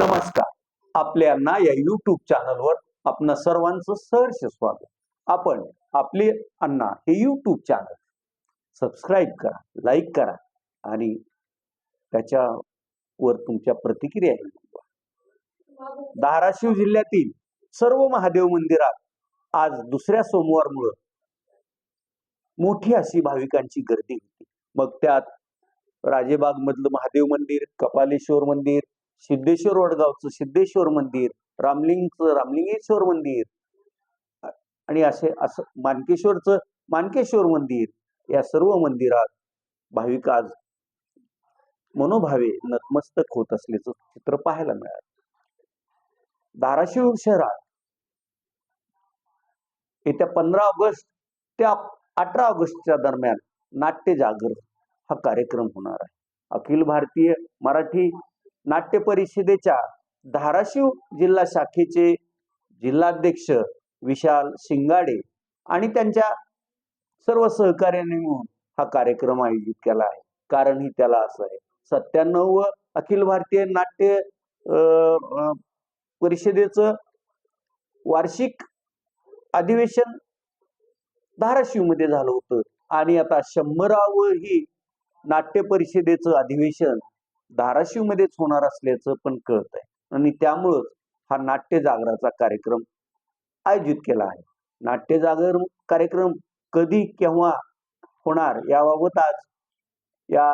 नमस्कार. आपल्या ना या युट्यूब चॅनलवर आपण सर्वांचं सहर्ष स्वागत. आपण आपले अण्णा हे युट्यूब चॅनल सबस्क्राईब करा लाईक करा आणि त्याच्यावर तुमच्या प्रतिक्रिया धाराशिव जिल्ह्यातील सर्व महादेव मंदिरात आज दुसऱ्या सोमवारमुळं मोठी अशी भाविकांची गर्दी होती. मग त्यात राजेबाग मधलं महादेव मंदिर कपालेश्वर मंदिर सिद्धेश्वर वडगावचं सिद्धेश्वर मंदिर रामलिंगचं रामलिंगेश्वर मंदिर आणि असे असं मानकेश्वरचं मानकेश्वर मंदिर या सर्व मंदिरात भाविक आज मनोभावे नतमस्तक होत असल्याचं चित्र पाहायला मिळालं. धाराशिव शहरात येत्या पंधरा ऑगस्ट ते अठरा ऑगस्टच्या दरम्यान नाट्य जागर हा कार्यक्रम होणार आहे. अखिल भारतीय मराठी नाट्य परिषदेच्या धाराशिव जिल्हा शाखेचे जिल्हाध्यक्ष विशाल शिंगाडे आणि त्यांच्या सर्व सहकार्याने मिळून हा कार्यक्रम आयोजित केला आहे. कारण ही त्याला असं आहे. सत्त्याण्णव अखिल भारतीय नाट्य अं, परिषदेचं वार्षिक अधिवेशन धाराशिवमध्ये झालं होतं. आणि आता शंभरावं ही नाट्य परिषदेचं अधिवेशन धाराशिवमध्येच होणार असल्याचं पण कळत आहे आणि त्यामुळंच हा नाट्य जागराचा कार्यक्रम आयोजित केला आहे. नाट्य जागर कार्यक्रम कधी केव्हा होणार याबाबत आज या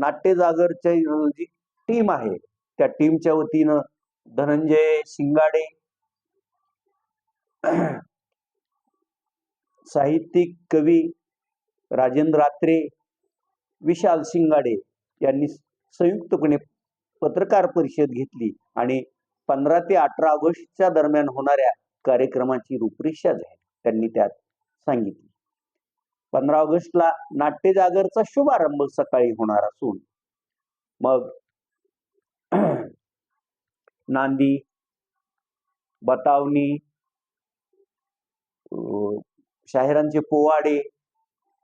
नाट्य जागरच्या जी टीम आहे त्या टीमच्या वतीनं धनंजय शिंगाडे साहित्यिक कवी राजेंद्र आत्रे विशाल शिंगाडे यांनी संयुक्तपणे पत्रकार परिषद घेतली आणि पंधरा ते अठरा ऑगस्टच्या दरम्यान होणाऱ्या कार्यक्रमाची रूपरेषा जाहीर त्यांनी त्यात सांगितली. पंधरा ऑगस्टला नाट्य जागरचा शुभारंभ सकाळी होणार असून मग नांदी बतावणी शाहिरांचे पोवाडे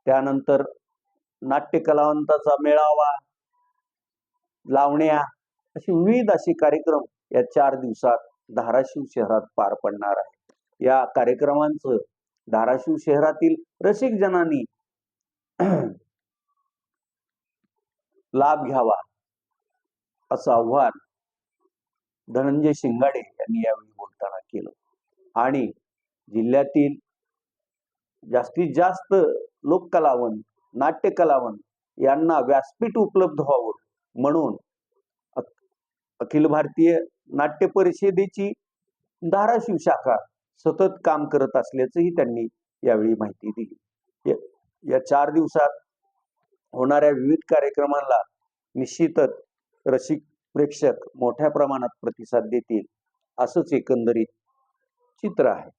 त्यानंतर नाट्य कलावंताचा मेळावा लावण्या अशी विविध असे कार्यक्रम या चार दिवसात धाराशिव शहरात पार पडणार आहे या कार्यक्रमांचं धाराशिव शहरातील रसिक जनांनी लाभ घ्यावा असं आव्हान धनंजय शिंगाडे यांनी यावेळी बोलताना केलं. आणि जिल्ह्यातील जास्तीत जास्त लोककलावंत नाट्यकलावंत यांना व्यासपीठ उपलब्ध व्हावं म्हणून अखिल भारतीय नाट्य परिषदेची धाराशिव शाखा सतत काम करत असल्याचंही त्यांनी यावेळी माहिती दिली. या- या चार दिवसात होणाऱ्या विविध कार्यक्रमांना निश्चितच रसिक प्रेक्षक मोठ्या प्रमाणात प्रतिसाद देतील असंच एकंदरीत चित्र आहे.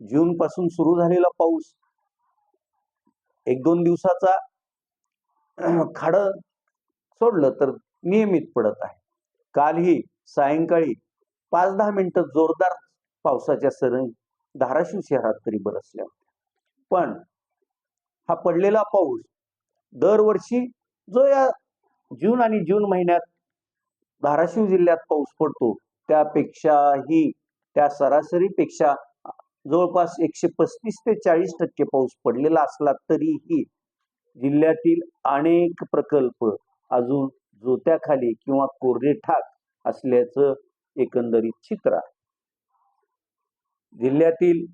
जून पासून सुरू झालेला पाऊस एक दोन दिवसाचा खाडं सोडलं तर नियमित पडत आहे. कालही सायंकाळी पाच दहा मिनिटं जोरदार पावसाच्या सरी धाराशिव शहरात तरी बरसल्या होत्या. पण हा पडलेला पाऊस दरवर्षी जो या जून आणि जून महिन्यात धाराशिव जिल्ह्यात पाऊस पडतो त्यापेक्षाही त्या सरासरीपेक्षा जवळपास एकशे पस्तीस ते चाळीस टक्के पाऊस पडलेला असला तरीही जिल्ह्यातील अनेक प्रकल्प अजून जोत्याखाली किंवा कोरडे ठाक असल्याचं एकंदरीत चित्र आहे. जिल्ह्यातील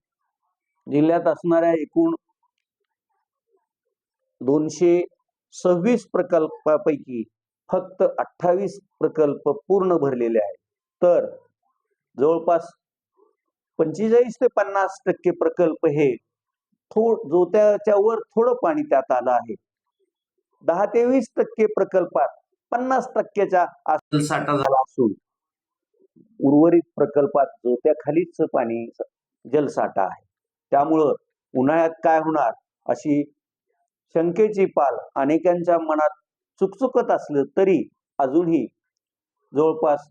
जिल्ह्यात असणाऱ्या एकूण दोनशे सव्वीस प्रकल्पापैकी फक्त अठ्ठावीस प्रकल्प पूर्ण भरलेले आहेत. तर जवळपास पंचेचाळीस ते पन्नास टक्के प्रकल्प हे थोड जोत्याच्या वर थोडं पाणी त्यात आलं आहे. दहा ते वीस टक्के प्रकल्पात पन्नास टक्क्याच्या आसल साठा झाला. असून उर्वरित प्रकल्पात जोत्याखालीच पाणी जलसाठा आहे. त्यामुळं उन्हाळ्यात काय होणार अशी शंकेची पाल अनेकांच्या मनात चुकचुकत असलं तरी अजूनही जवळपास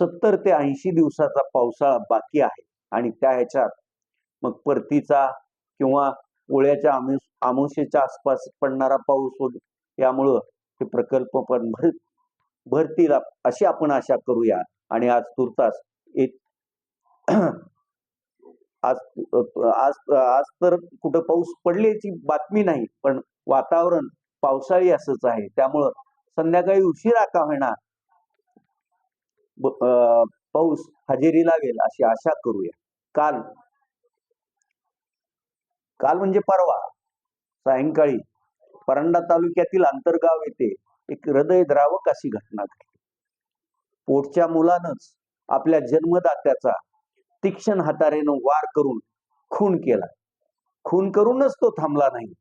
सत्तर ते ऐंशी दिवसाचा पावसाळा बाकी आहे. आणि त्या ह्याच्यात मग परतीचा किंवा पोळ्याच्या आमिष आमुषेच्या आसपास पडणारा पाऊस वग- यामुळं हे प्रकल्प पण भर भरतील अशी आपण आशा करूया. आणि आज तुर्तास एक आज आज आज तर कुठं पाऊस पडल्याची बातमी नाही पण वातावरण पावसाळी असंच आहे. त्यामुळं संध्याकाळी उशिरा का होणार अं, पाऊस हजेरी लागेल अशी आशा करूया. काल काल म्हणजे परवा सायंकाळी परंडा तालुक्यातील आंतरगाव येथे एक हृदयद्रावक अशी घटना घडली. पोटच्या मुलानंच आपल्या जन्मदात्याचा तीक्ष्ण हातारेनं वार करून खून केला. खून करूनच तो थांबला नाही.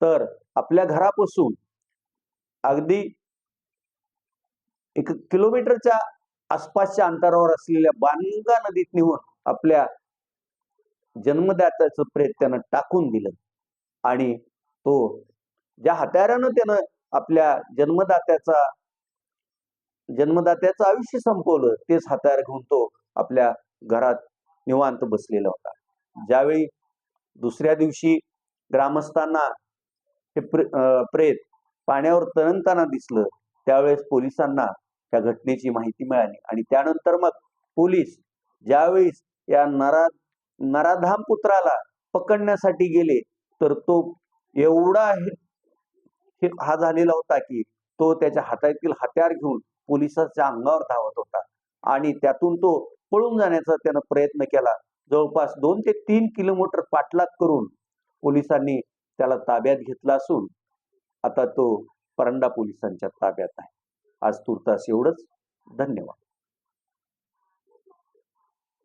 तर आपल्या घरापासून अगदी एक किलोमीटरच्या आसपासच्या अंतरावर असलेल्या बानगा नदीत नेऊन आपल्या जन्मदात्याचं प्रेत त्यानं टाकून दिलं. आणि तो ज्या हत्यारानं त्यानं आपल्या जन्मदात्याचा जन्मदात्याचं आयुष्य संपवलं तेच हत्यार घेऊन तो आपल्या घरात निवांत बसलेला होता. ज्यावेळी दुसऱ्या दिवशी ग्रामस्थांना हे प्रे प्रेत पाण्यावर तरंगताना दिसलं त्यावेळेस पोलिसांना त्या घटनेची माहिती मिळाली. आणि त्यानंतर मग पोलीस ज्यावेळेस या नरा नराधाम पुत्राला पकडण्यासाठी गेले तर तो एवढा हे हा झालेला होता की तो त्याच्या हातातील हत्यार घेऊन पोलिसाच्या अंगावर धावत होता. आणि त्यातून तो पळून जाण्याचा त्यानं प्रयत्न केला. जवळपास दोन ते तीन किलोमीटर पाठलाग करून पोलिसांनी त्याला ताब्यात घेतला असून आता तो परंडा पोलिसांच्या ताब्यात आहे. आज तुर्तास एवढंच. धन्यवाद.